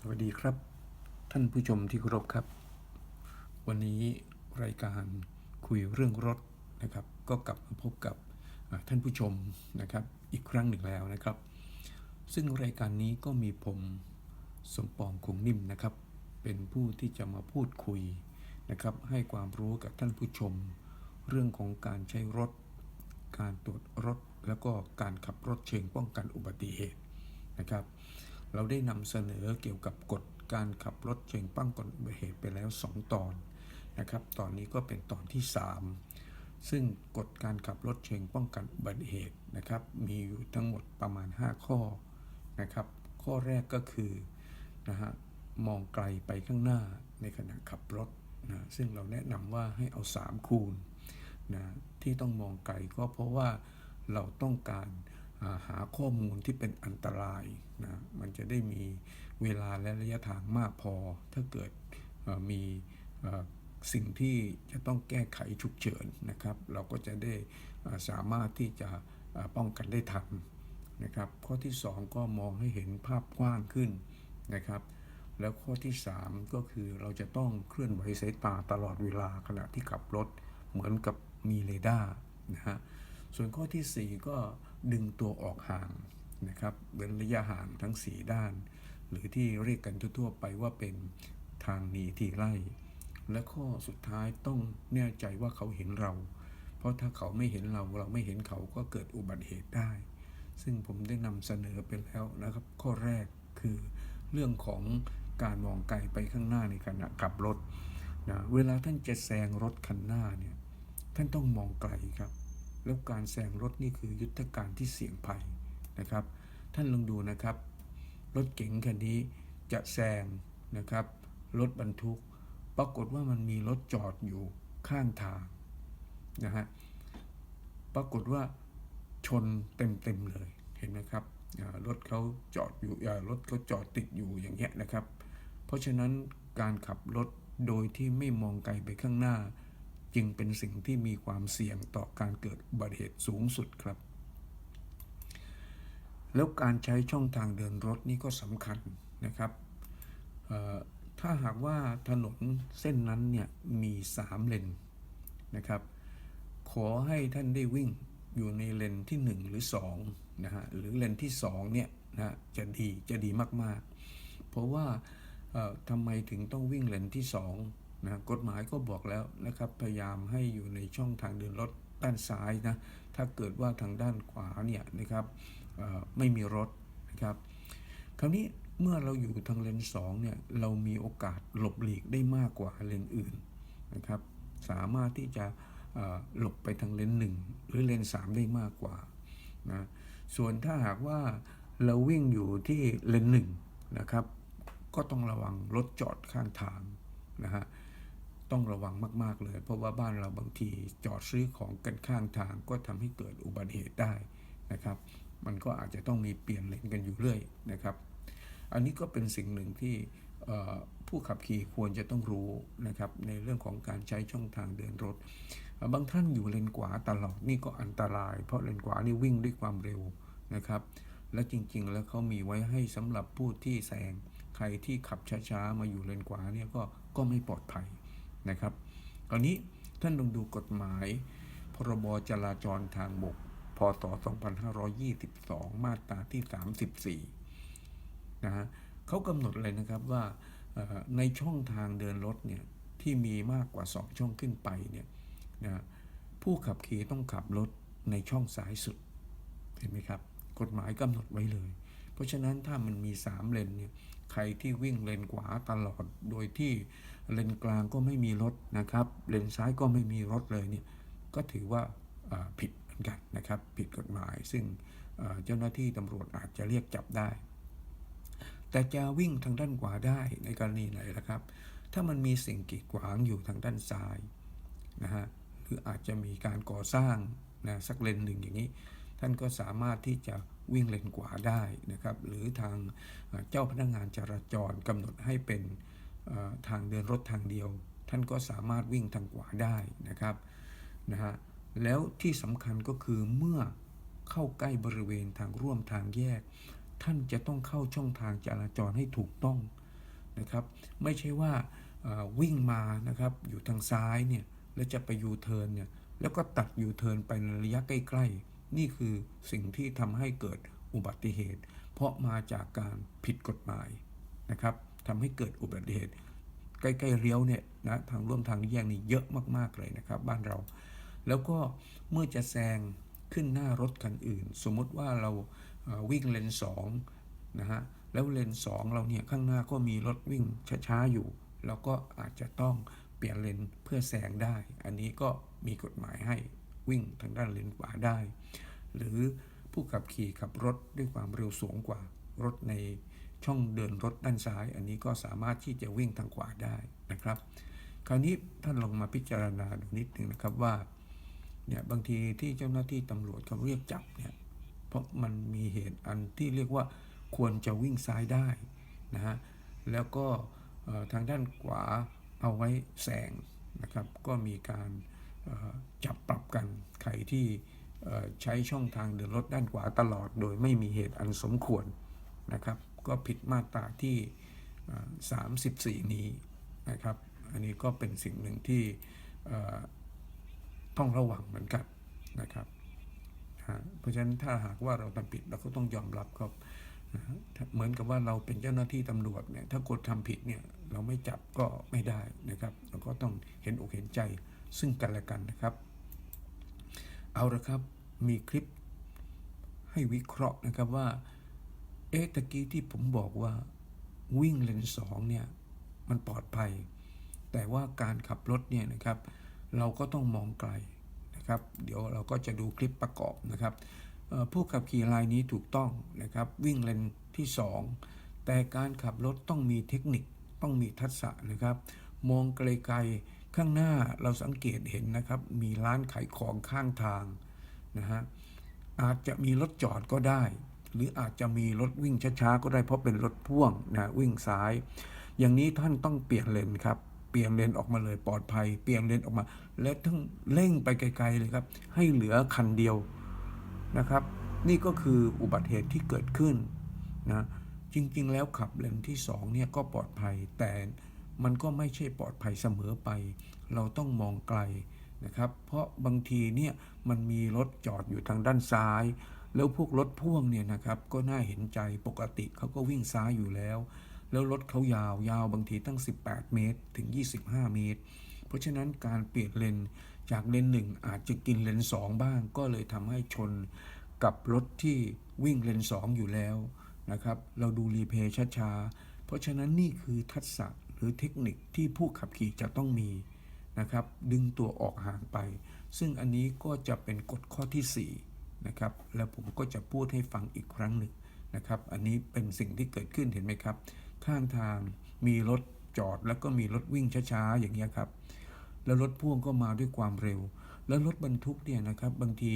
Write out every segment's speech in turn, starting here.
สวัสดีครับ ท่านผู้ชมที่เคารพครับ วันนี้รายการคุยเรื่องรถนะครับ ก็กลับมาพบกับท่านผู้ชมนะครับ อีกครั้งหนึ่งแล้วนะครับ ซึ่งรายการนี้ก็มีผมสมปองคงนิ่มนะครับ เป็นผู้ที่จะมาพูดคุยนะครับ ให้ความรู้กับท่านผู้ชม เรื่องของการใช้รถ การตรวจรถ แล้วก็การขับรถเชิงป้องกันอุบัติเหตุนะครับ เราได้นำเสนอเกี่ยวกับกฎการขับรถเชิงป้องกันอุบัติเหตุไปแล้ว 2 ตอนนะครับ ตอนนี้ก็เป็นตอนที่ 3 ซึ่งกฎการขับรถเชิงป้องกันอุบัติเหตุนะครับ มีอยู่ทั้งหมดประมาณ 5 ข้อนะครับ ข้อแรกก็คือนะฮะมองไกลไปข้างหน้าในขณะขับรถนะซึ่งเราแนะนำว่าให้เอา 3 คูณนะที่ต้องมองไกลก็เพราะว่าเราต้องการ หาข้อมูลที่เป็นอันตรายนะ มันจะได้มีเวลาและระยะทางมากพอ ถ้าเกิดมีสิ่งที่จะต้องแก้ไขฉุกเฉินนะครับ เราก็จะได้สามารถที่จะป้องกันได้ทันนะครับ ข้อที่ 2 ก็มองให้เห็นภาพกว้างขึ้นนะครับ แล้วข้อที่ 3 ก็คือเราจะต้องเคลื่อนไหวสายตาตลอดเวลาขณะที่ขับรถ เหมือนกับมีเรดาร์นะฮะ ส่วนข้อที่ 4 ก็ดึงตัวออกห่างนะครับเว้นระยะห่างทั้ง 4 ด้าน หรือที่เรียกกันทั่วไปว่าเป็นทางหนีที่ไล่ และข้อสุดท้ายต้องแน่ใจว่าเขาเห็นเรา เพราะถ้าเขาไม่เห็นเราเราไม่เห็นเขาก็เกิดอุบัติเหตุได้ ซึ่งผมได้นำเสนอไปแล้วนะครับ ข้อแรกคือเรื่องของการมองไกลไปข้างหน้าในขณะขับรถนะเวลาท่านจะแซงรถคันหน้าเนี่ยท่านต้องมองไกลครับ แล้วการแซงรถนี่คือยุทธการที่เสี่ยงภัยนะครับ ท่านลองดูนะครับ รถเก๋งคันนี้จะแซงนะครับรถบรรทุก ปรากฏว่ามันมีรถจอดอยู่ข้างทางนะฮะปรากฏว่าชนเต็มๆเลยเห็นไหมครับรถเขาจอดอยู่รถเขาจอดติดอยู่อย่างเงี้ยนะครับ เพราะฉะนั้นการขับรถโดยที่ไม่มองไกลไปข้างหน้า จึงเป็นสิ่งที่มีความเสี่ยงต่อการเกิดอุบัติเหตุสูงสุดครับ แล้วการใช้ช่องทางเดินรถนี่ก็สำคัญนะครับ ถ้าหากว่าถนนเส้นนั้นเนี่ยมีสามเลนนะครับ ขอให้ท่านได้วิ่งอยู่ในเลนที่ 1 หรือ2นะฮะหรือเลนที่2เนี่ยนะจะดีจะดีมากๆ เพราะว่าทำไมถึงต้องวิ่งเลนที่ 2 นะกฎหมายก็บอกแล้วนะครับ พยายามให้อยู่ในช่องทางเดินรถด้านซ้ายนะ ถ้าเกิดว่าทางด้านขวาเนี่ยนะครับไม่มีรถนะครับ คราวนี้เมื่อเราอยู่ทางเลนสองเนี่ย เรามีโอกาสหลบหลีกได้มากกว่าเลนอื่นนะครับ สามารถที่จะหลบไปทางเลนหนึ่งหรือเลนสามได้มากกว่านะ ส่วนถ้าหากว่าเราวิ่งอยู่ที่เลนหนึ่งนะครับ ก็ต้องระวังรถจอดข้างทางนะฮะ ต้องระวังมาก ๆ เลย เพราะว่าบ้านเราบางทีจอดซื้อของกันข้างทางก็ทำให้เกิดอุบัติเหตุได้นะครับ มันก็อาจจะต้องมีเปลี่ยนเลนกันอยู่เรื่อยนะครับ อันนี้ก็เป็นสิ่งหนึ่งที่ผู้ขับขี่ควรจะต้องรู้นะครับในเรื่องของการใช้ช่องทางเดินรถ บางท่านอยู่เลนขวาตลอดนี่ก็อันตราย เพราะเลนขวานี่วิ่งด้วยความเร็วนะครับ และจริงๆ แล้วเขามีไว้ให้สำหรับผู้ที่แซงใครที่ขับช้าๆมาอยู่เลนขวาเนี่ยก็ก็ไม่ปลอดภัย นะครับคราวนี้ท่านลองดูกฎหมาย พรบจราจรทางบก พศ 2522 มาตราที่ 34 นะฮะเขากำหนดเลยนะครับว่าในช่องทางเดินรถเนี่ยที่มีมากกว่า 2 ช่องขึ้นไปเนี่ยนะผู้ขับขี่ต้องขับรถในช่องซ้ายสุด เห็นไหมครับ กฎหมายกำหนดไว้เลย เพราะฉะนั้นถ้ามันมี 3 เลนเนี่ย ใครที่วิ่งเลนขวาตลอด โดยที่เลนกลางก็ไม่มีรถนะครับ เลนซ้ายก็ไม่มีรถเลยเนี่ย ก็ถือว่าผิดเหมือนกันนะครับ ผิดกฎหมาย ซึ่งเอ่อเจ้าหน้าที่ตำรวจอาจจะเรียกจับได้ แต่จะวิ่งทางด้านขวาได้ในกรณีไหนล่ะครับ ถ้ามันมีสิ่งกีดขวางอยู่ทางด้านซ้ายนะฮะ หรืออาจจะมีการก่อสร้างนะสักเลนหนึ่งอย่างนี้ ท่านก็สามารถที่จะวิ่งเลนขวาได้นะครับ หรือทางเจ้าพนักงานจราจรกำหนดให้เป็นทางเดินรถทางเดียว ท่านก็สามารถวิ่งทางขวาได้นะครับนะฮะแล้วที่สำคัญก็คือเมื่อเข้าใกล้บริเวณทางร่วมทางแยก ท่านจะต้องเข้าช่องทางจราจรให้ถูกต้องนะครับ ไม่ใช่ว่าวิ่งมานะครับอยู่ทางซ้ายเนี่ยแล้วจะไปยูเทิร์นเนี่ยแล้วก็ตัดยูเทิร์นไปในระยะใกล้ ๆ นี่คือสิ่งที่ทำให้เกิดอุบัติเหตุ เพราะมาจากการผิดกฎหมายนะครับทำให้เกิดอุบัติเหตุ ใกล้ๆเลี้ยวเนี่ยนะทางร่วมทางแยกนี่เยอะมากๆเลยนะครับ บ้านเรา แล้วก็เมื่อจะแซงขึ้นหน้ารถคันอื่น สมมติว่าเราวิ่งเลนสองนะฮะแล้วเลนสองเราเนี่ยข้างหน้าก็มีรถวิ่งช้าๆอยู่เราก็อาจจะต้องเปลี่ยนเลนเพื่อแซงได้ อันนี้ก็มีกฎหมายให้ วิ่งทางด้านเลนขวาได้ หรือผู้ขับขี่ขับรถด้วยความเร็วสูงกว่ารถในช่องเดินรถด้านซ้าย อันนี้ก็สามารถที่จะวิ่งทางขวาได้นะครับ คราวนี้ท่านลองมาพิจารณาดูนิดนึงนะครับว่าเนี่ยบางทีที่เจ้าหน้าที่ตำรวจเขาเรียกจับเนี่ยเพราะมันมีเหตุอันที่เรียกว่าควรจะวิ่งซ้ายได้นะฮะแล้วก็ทางด้านขวาเอาไว้แซงนะครับ ก็มีการ กัน ใครที่ใช้ช่องทางเดินรถด้านขวาตลอด โดยไม่มีเหตุอันสมควรนะครับ ก็ผิดมาตราที่ 34 นี้นะครับ อันนี้ก็เป็นสิ่งหนึ่งที่ต้องระวังเหมือนกันนะครับเพราะฉะนั้นถ้าหากว่าเราทำผิดเราก็ต้องยอมรับครับเหมือนกับว่าเราเป็นเจ้าหน้าที่ตำรวจเนี่ยถ้ากดทำผิดเนี่ยเราไม่จับก็ไม่ได้นะครับ เราก็ต้องเห็นอกเห็นใจซึ่งกันและกันนะครับ เอาละครับ มีคลิปให้วิเคราะห์นะครับว่า เอ๊ะตะกี้ที่ผมบอกว่าวิ่งเลนสองเนี่ย มันปลอดภัย แต่ว่าการขับรถเนี่ยนะครับ เราก็ต้องมองไกลนะครับ เดี๋ยวเราก็จะดูคลิปประกอบนะครับ ผู้ขับขี่รายนี้ถูกต้องนะครับ วิ่งเลนที่ 2 แต่การขับรถต้องมีเทคนิคต้องมีทักษะนะครับ มองไกลๆ ข้างหน้าเราสังเกตเห็นนะครับ มีร้านขายของข้างทางนะฮะอาจจะมีรถจอดก็ได้ หรืออาจจะมีรถวิ่งช้าๆก็ได้เพราะเป็นรถพ่วงนะวิ่งซ้าย อย่างนี้ท่านต้องเปลี่ยนเลนครับเปลี่ยนเลนออกมาเลยปลอดภัย เปลี่ยนเลนออกมา แล้วทั้งเร่งไปไกลๆเลยครับ ให้เหลือคันเดียวนะครับ นี่ก็คืออุบัติเหตุที่เกิดขึ้นนะจริงๆ แล้วขับเลนที่สองเนี่ยก็ปลอดภัยแต่ มันก็ไม่ใช่ปลอดภัยเสมอไป เราต้องมองไกลนะครับ เพราะบางทีเนี่ยมันมีรถจอดอยู่ทางด้านซ้าย แล้วพวกรถพ่วงเนี่ยนะครับก็น่าเห็นใจปกติเขาก็วิ่งซ้ายอยู่แล้ว แล้วรถเขายาวยาวบางทีตั้ง 18 เมตรถึง 25 เมตร เพราะฉะนั้นการเปลี่ยนเลนจากเลนหนึ่งอาจจะกินเลนสองบ้าง ก็เลยทำให้ชนกับรถที่วิ่งเลนสองอยู่แล้วนะครับ เราดูรีเพย์ช้าๆ เพราะฉะนั้นนี่คือทักษะ หรือเทคนิคที่ผู้ขับขี่จะต้องมีนะครับ ดึงตัวออกห่างไป ซึ่งอันนี้ก็จะเป็นกฎข้อที่4นะครับแล้วผมก็จะพูดให้ฟังอีกครั้งหนึ่งนะครับ อันนี้เป็นสิ่งที่เกิดขึ้นเห็นไหมครับ ข้างทางมีรถจอดแล้วก็มีรถวิ่งช้าๆ อย่างเงี้ยครับ แล้วรถพ่วงก็มาด้วยความเร็ว แล้วรถบรรทุกเนี่ยนะครับบางที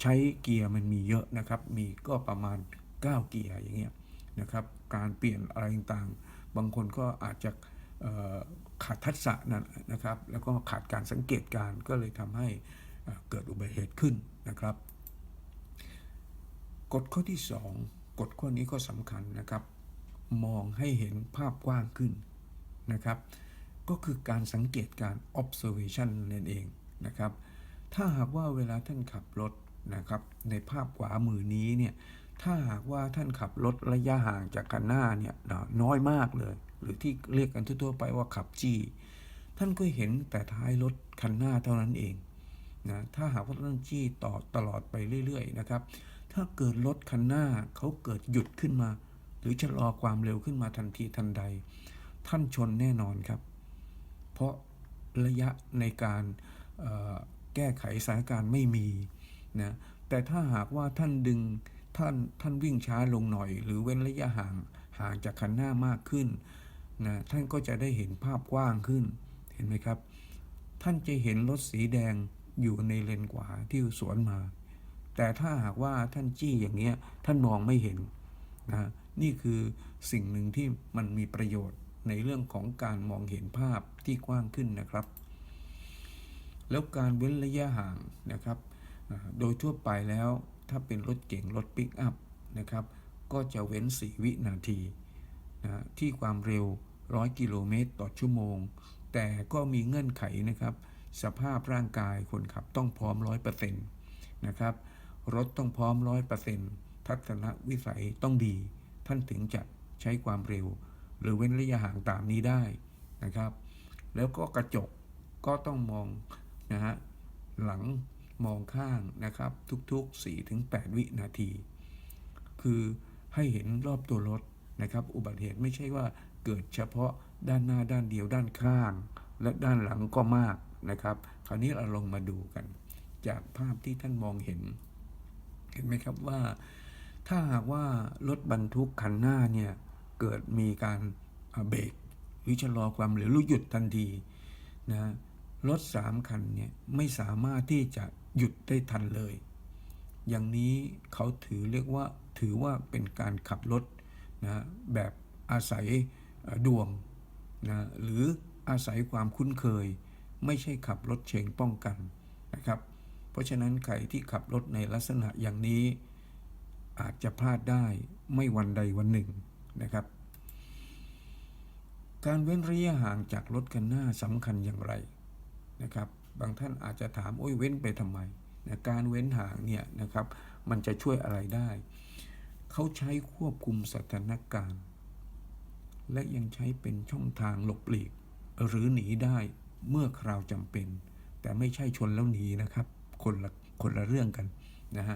ใช้เกียร์มันมีเยอะนะครับ มีก็ประมาณ 9 เกียร์อย่างเงี้ยนะครับ การเปลี่ยนอะไรต่างๆ บางคนก็อาจจะขาดทักษะนั่นนะครับ แล้วก็ขาดการสังเกตการก็เลยทำให้เอ่อเกิดอุบัติเหตุขึ้นนะครับกฎข้อที่ 2กฎข้อนี้ก็สำคัญนะครับ มองให้เห็นภาพกว้างขึ้นนะครับ ก็คือการสังเกตการ observation นั่นเองนะครับ ถ้าหากว่าเวลาท่านขับรถนะครับ ในภาพขวามือนี้เนี่ย ถ้าหากว่าท่านขับรถระยะห่างจากคันหน้าเนี่ยน้อยมากเลย หรือที่เรียกกันทั่วๆไปว่าขับจี้ ท่านก็เห็นแต่ท้ายรถคันหน้าเท่านั้นเองนะถ้าหากว่าท่านจี้ต่อตลอดไปเรื่อยๆนะครับ ถ้าเกิดรถคันหน้าเขาเกิดหยุดขึ้นมา หรือชะลอความเร็วขึ้นมาทันทีทันใด ท่านชนแน่นอนครับ เพราะระยะในการแก้ไขสถานการณ์ไม่มีนะแต่ถ้าหากว่าท่านดึง ท่านท่านวิ่งช้าลงหน่อย หรือเว้นระยะห่างห่างจากคันหน้ามากขึ้นนะท่านก็จะได้เห็นภาพกว้างขึ้นเห็นไหมครับ ท่านจะเห็นรถสีแดงอยู่ในเลนขวาที่สวนมา แต่ถ้าหากว่าท่านจี้อย่างเงี้ยท่านมองไม่เห็นนะนี่คือสิ่งหนึ่งที่มันมีประโยชน์ในเรื่องของการมองเห็นภาพที่กว้างขึ้นนะครับ แล้วการเว้นระยะห่างนะครับ โดยทั่วไปแล้ว ถ้าเป็นรถเก๋งรถปิกอัพนะครับ ก็จะเว้น 4 วินาทีนะที่ความเร็ว 100 กิโลเมตรต่อชั่วโมง แต่ก็มีเงื่อนไขนะครับ สภาพร่างกายคนขับต้องพร้อม 100%นะครับ รถต้องพร้อม 100%ทัศนวิสัยต้องดี ท่านถึงจะใช้ความเร็ว หรือเว้นระยะห่างตามนี้ได้นะครับ แล้วก็กระจกก็ต้องมองนะฮะหลัง มองข้างนะครับ ทุกๆ 4-8 วินาที คือให้เห็นรอบตัวรถนะครับ อุบัติเหตุไม่ใช่ว่าเกิดเฉพาะด้านหน้าด้านเดียวด้านข้าง และด้านหลังก็มากนะครับ คราวนี้เราลงมาดูกัน จากภาพที่ท่านมองเห็น เห็นไหมครับว่า ถ้าหากว่ารถบรรทุกคันหน้าเนี่ย เกิดมีการเบรกหรือชะลอความเร็วหรือหยุดทันทีนะรถสามคันเนี่ยไม่สามารถที่จะ หยุดได้ทันเลย อย่างนี้เขาถือเรียกว่าถือว่าเป็นการขับรถนะแบบอาศัยดวงนะหรืออาศัยความคุ้นเคย ไม่ใช่ขับรถเชิงป้องกันนะครับ เพราะฉะนั้นใครที่ขับรถในลักษณะอย่างนี้ อาจจะพลาดได้ไม่วันใดวันหนึ่งนะครับ การเว้นระยะห่างจากรถกันหน้าสำคัญอย่างไรนะครับ บางท่านอาจจะถามโอ้ยเว้นไปทำไมนะการเว้นห่างเนี่ยนะครับ มันจะช่วยอะไรได้ เขาใช้ควบคุมสถานการณ์ และยังใช้เป็นช่องทางหลบหลีก หรือหนีได้เมื่อคราวจำเป็น แต่ไม่ใช่ชนแล้วหนีนะครับ คนละคนละเรื่องกันนะฮะ